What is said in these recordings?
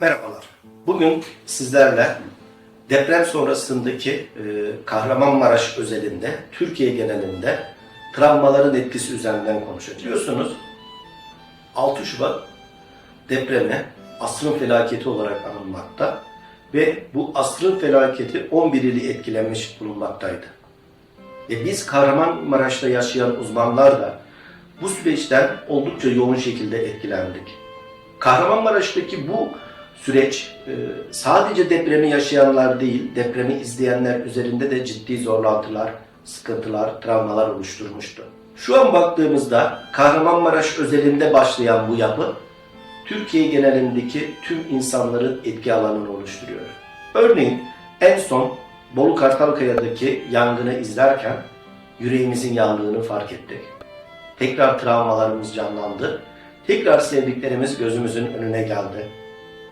Merhabalar. Bugün sizlerle deprem sonrasındaki e, Kahramanmaraş özelinde, Türkiye genelinde travmaların etkisi üzerinden konuşacağız. Biliyorsunuz 6 Şubat depremi asrın felaketi olarak anılmakta ve bu asrın felaketi 11 ili etkilemiş bulunmaktaydı. Ve biz Kahramanmaraş'ta yaşayan uzmanlar da bu süreçten oldukça yoğun şekilde etkilendik. Kahramanmaraş'taki bu süreç e, sadece depremi yaşayanlar değil, depremi izleyenler üzerinde de ciddi zorlantılar, sıkıntılar, travmalar oluşturmuştu. Şu an baktığımızda Kahramanmaraş özelinde başlayan bu yapı Türkiye genelindeki tüm insanların etki alanını oluşturuyor. Örneğin en son Bolu Kartalkaya'daki yangını izlerken yüreğimizin yandığını fark ettik. Tekrar travmalarımız canlandı. Tekrar sevdiklerimiz gözümüzün önüne geldi.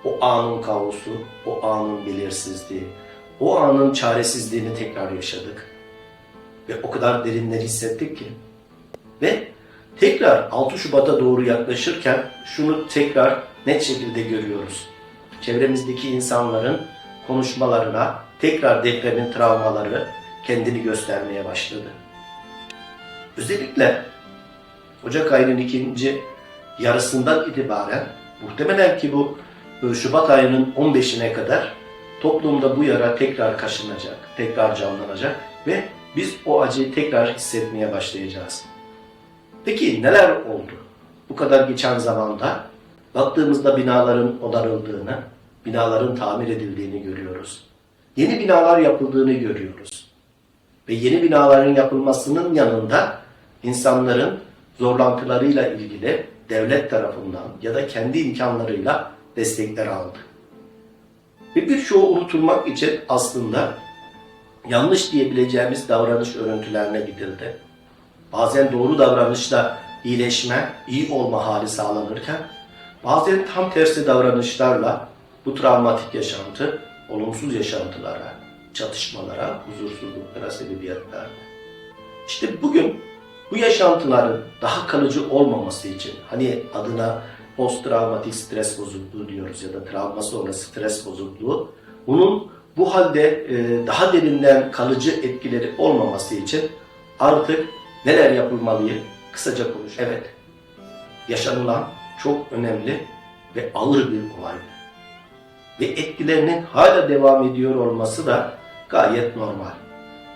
O anın kaosu, o anın belirsizliği, o anın çaresizliğini tekrar yaşadık. Ve o kadar derinleri hissettik ki. Ve tekrar 6 Şubat'a doğru yaklaşırken şunu tekrar net şekilde görüyoruz. Çevremizdeki insanların konuşmalarına tekrar depremin travmaları kendini göstermeye başladı. Özellikle Ocak ayının ikinci yarısından itibaren muhtemelen ki bu Şubat ayının 15'ine kadar toplumda bu yara tekrar kaşınacak, tekrar canlanacak ve biz o acıyı tekrar hissetmeye başlayacağız. Peki neler oldu? Bu kadar geçen zamanda baktığımızda binaların onarıldığını, binaların tamir edildiğini görüyoruz. Yeni binalar yapıldığını görüyoruz. Ve yeni binaların yapılmasının yanında insanların zorlantılarıyla ilgili devlet tarafından ya da kendi imkanlarıyla destekler aldı. Ve birçoğu unutulmak için aslında yanlış diyebileceğimiz davranış örüntülerine gidildi. Bazen doğru davranışla iyileşme, iyi olma hali sağlanırken bazen tam tersi davranışlarla bu travmatik yaşantı olumsuz yaşantılara, çatışmalara, huzursuzluklara sebebiyet verdi. İşte bugün bu yaşantıların daha kalıcı olmaması için hani adına post travmatik stres bozukluğu diyoruz ya da travma sonrası stres bozukluğu bunun bu halde e, daha derinden kalıcı etkileri olmaması için artık neler yapılmalıyı kısaca konuş. Evet, yaşanılan çok önemli ve ağır bir olay. Ve etkilerinin hala devam ediyor olması da gayet normal.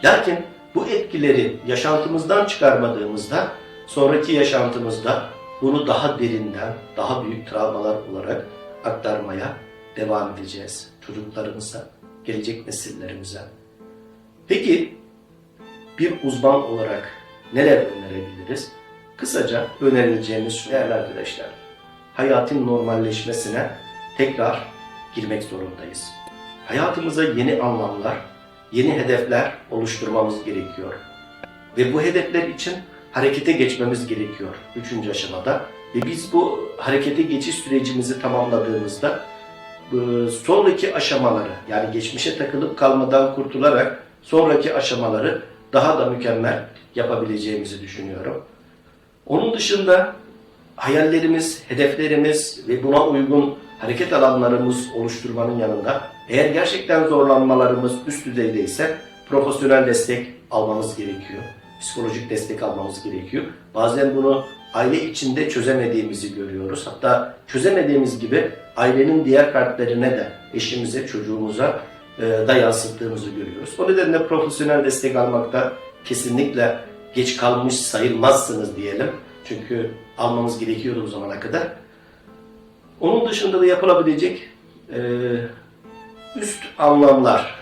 Lakin bu etkileri yaşantımızdan çıkarmadığımızda sonraki yaşantımızda bunu daha derinden, daha büyük travmalar olarak aktarmaya devam edeceğiz çocuklarımıza, gelecek nesillerimize. Peki bir uzman olarak neler önerebiliriz? Kısaca önerileceğimiz şu değerli arkadaşlar. Hayatın normalleşmesine tekrar girmek zorundayız. Hayatımıza yeni anlamlar, yeni hedefler oluşturmamız gerekiyor. Ve bu hedefler için harekete geçmemiz gerekiyor üçüncü aşamada. Ve biz bu harekete geçiş sürecimizi tamamladığımızda sonraki aşamaları yani geçmişe takılıp kalmadan kurtularak sonraki aşamaları daha da mükemmel yapabileceğimizi düşünüyorum. Onun dışında hayallerimiz, hedeflerimiz ve buna uygun hareket alanlarımız oluşturmanın yanında eğer gerçekten zorlanmalarımız üst düzeydeyse profesyonel destek almamız gerekiyor. Psikolojik destek almamız gerekiyor. Bazen bunu aile içinde çözemediğimizi görüyoruz. Hatta çözemediğimiz gibi ailenin diğer fertlerine de eşimize, çocuğumuza e, da yansıttığımızı görüyoruz. O nedenle profesyonel destek almakta kesinlikle geç kalmış sayılmazsınız diyelim. Çünkü almamız gerekiyordu o zamana kadar. Onun dışında da yapılabilecek e, üst anlamlar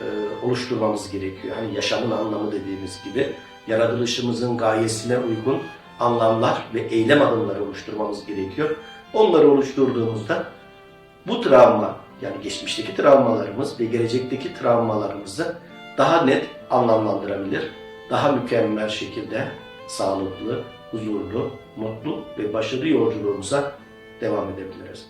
e, oluşturmamız gerekiyor. Hani yaşamın anlamı dediğimiz gibi yaratılışımızın gayesine uygun anlamlar ve eylem adımları oluşturmamız gerekiyor. Onları oluşturduğumuzda bu travma yani geçmişteki travmalarımız ve gelecekteki travmalarımızı daha net anlamlandırabilir. Daha mükemmel şekilde sağlıklı, huzurlu, mutlu ve başarılı yolculuğumuza devam edebiliriz.